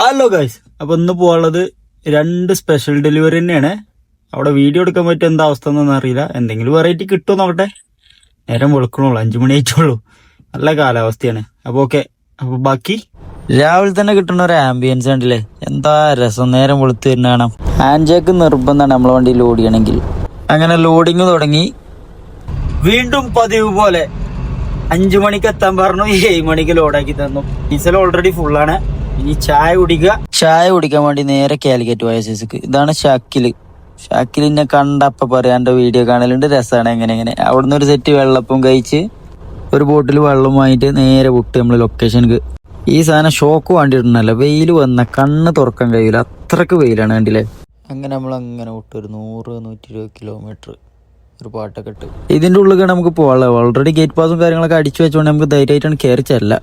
Hello guys അപ്പൊ ഇന്ന് പോവാനുള്ളത് രണ്ട് സ്പെഷ്യൽ ഡെലിവറി തന്നെയാണ്. അവിടെ വീഡിയോ എടുക്കാൻ പറ്റിയ എന്താ അവസ്ഥ എന്നൊന്നും അറിയില്ല. എന്തെങ്കിലും വെറൈറ്റി കിട്ടുമോ നോക്കട്ടെ. നേരം വെളുക്കണുള്ളൂ അഞ്ചു മണി ആയിട്ടുള്ളൂ. നല്ല കാലാവസ്ഥയാണ്. അപ്പൊ ഓക്കെ അപ്പൊ ബാക്കി? രാവിലെ തന്നെ കിട്ടുന്ന ഒരു ആംബിയൻസ് ഉണ്ടല്ലേ എന്താ രസം? നേരം വെളുത്ത് തന്നെ കാണാം. ഹാൻഡ് നിർബന്ധമാണ് നമ്മളെ വണ്ടി ലോഡ് ചെയ്യണമെങ്കിൽ. അങ്ങനെ ലോഡിങ് തുടങ്ങി. വീണ്ടും പതിവ് പോലെ അഞ്ചു മണിക്ക് എത്താൻ പറഞ്ഞു. ഏഴ് മണിക്ക് ലോഡാക്കി തന്നു. ഡീസൽ ഓൾറെഡി ഫുള്ളാണ് ഇനി ചായ കുടിക്കുക. ചായ കുടിക്കാൻ വേണ്ടി നേരെ കാലിക്കറ്റ് പോയ സിസിക്ക് ഇതാണ് ഷാക്കിൽ. ഷാക്കിലിനെ കണ്ടപ്പ പറയാൻ എന്റെ വീഡിയോ കാണലുണ്ട്. രസമാണ് എങ്ങനെ എങ്ങനെ. അവിടുന്ന് ഒരു സെറ്റ് വെള്ളപ്പും കഴിച്ച് ഒരു ബോട്ടിൽ വെള്ളം വാങ്ങിയിട്ട് നേരെ വിട്ട് നമ്മൾ ലൊക്കേഷനിക്ക് ഈ സാധനം ഷോക്ക് വേണ്ടിയിട്ടുണ്ടല്ലോ വെയിൽ വന്ന കണ്ണ് തുറക്കാൻ കഴിയില്ല അത്രയ്ക്ക് വെയിലാണ് കണ്ടില്ലേ? അങ്ങനെ നമ്മൾ അങ്ങനെ വിട്ട്. ഒരു നൂറ് നൂറ്റി ഇരുപത് കിലോമീറ്റർ ഒരു പാട്ടൊക്കെ ഇട്ട്. ഇതിന്റെ ഉള്ളിൽ നമുക്ക് പോകാനുള്ളത് ഓൾറെഡി ഗേറ്റ് പാസും കാര്യങ്ങളൊക്കെ അടിച്ചു വെച്ചുകൊണ്ട് നമുക്ക് ധൈര്യമായിട്ടാണ് കയറി ചെല്ല.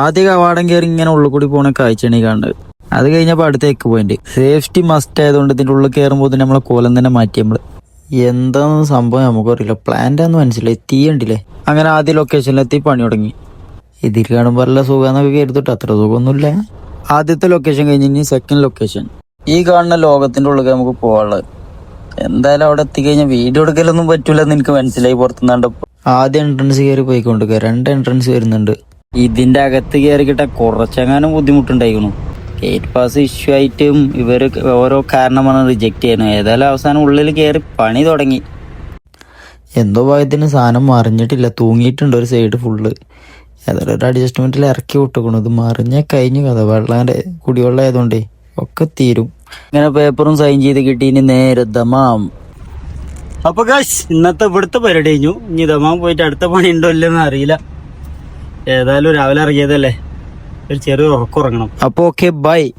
ആദ്യ കവാടം കയറി ഇങ്ങനെ ഉള്ളിൽ കൂടി പോണ കാഴ്ചയാണ് ഈ കാണുന്നത്. അത് കഴിഞ്ഞപ്പോൾ അടുത്ത എക്ക് പോയിന്റ്. സേഫ്റ്റി മസ്റ്റ് ആയതുകൊണ്ട് ഇതിന്റെ ഉള്ളിൽ കയറുമ്പോൾ തന്നെ നമ്മളെ കോലം തന്നെ മാറ്റി നമ്മൾ. എന്താന്ന് സംഭവം നമുക്കറിയില്ല. പ്ലാന്റാന്ന് മനസ്സിലായി. തീ ഉണ്ടില്ലേ അങ്ങനെ ആദ്യ ലൊക്കേഷനിലെത്തി പണി തുടങ്ങി. ഇതിൽ കാണുമ്പോൾ നല്ല സുഖമെന്നൊക്കെ കരുതിട്ട്. അത്ര സുഖമൊന്നുമില്ല. ആദ്യത്തെ ലൊക്കേഷൻ കഴിഞ്ഞ് ഇനി സെക്കൻഡ് ലൊക്കേഷൻ ഈ കാണുന്ന ലോകത്തിന്റെ ഉള്ളിൽ നമുക്ക് പോകാനുള്ളത് എന്തായാലും അവിടെ എത്തിക്കഴിഞ്ഞാൽ വീഡിയോ എടുക്കലൊന്നും പറ്റൂലെന്ന് എനിക്ക് മനസ്സിലായി പുറത്തുനിന്നാണ്ട്. ആദ്യം എൻട്രൻസ് കയറി പോയിക്കൊണ്ടിരിക്കുക. രണ്ട് എൻട്രൻസ് വരുന്നുണ്ട്. ഇതിന്റെ അകത്ത് കയറി കിട്ടാൻ കുറച്ചെങ്ങാനും ബുദ്ധിമുട്ടുണ്ടായിരുന്നു ഗേറ്റ് പാസ് ഇഷ്യൂ ആയിട്ടും ഇവർ ഓരോ കാരണമാണ് റിജക്റ്റ് ചെയ്യുന്നത് ഏതായാലും അവസാനം ഉള്ളിൽ കയറി പണി തുടങ്ങി. എന്തോ ഭാഗ്യത്തിന് സാധനം മറിഞ്ഞിട്ടില്ല. തൂങ്ങിയിട്ടുണ്ട് ഒരു സൈഡ് ഫുള്ള് ഏതായാലും ഒരു അഡ്ജസ്റ്റ്മെന്റിൽ ഇറക്കി വിട്ടുക്കണു. ഇത് മറിഞ്ഞ കഴിഞ്ഞു. കഥ വെള്ളാന്റെ കുടിവെള്ളം ആയതുകൊണ്ടേ ഒക്കെ തീരും. ഇങ്ങനെ പേപ്പറും സൈൻ ചെയ്ത് കിട്ടി. ഇനി നേരെ ദമാം. അപ്പൊ കാശ് ഇന്നത്തെ ഇവിടുത്തെ പരിപാടി കഴിഞ്ഞു. ഇനി ദമാം പോയിട്ട് അടുത്ത പണി ഉണ്ടോ ഇല്ലെന്ന് അറിയില്ല. ഏതായാലും രാവിലെ ഇറങ്ങിയതല്ലേ? ഒരു ചെറിയ ഉറക്കം ഉറങ്ങണം. അപ്പൊ ഓക്കെ ബൈ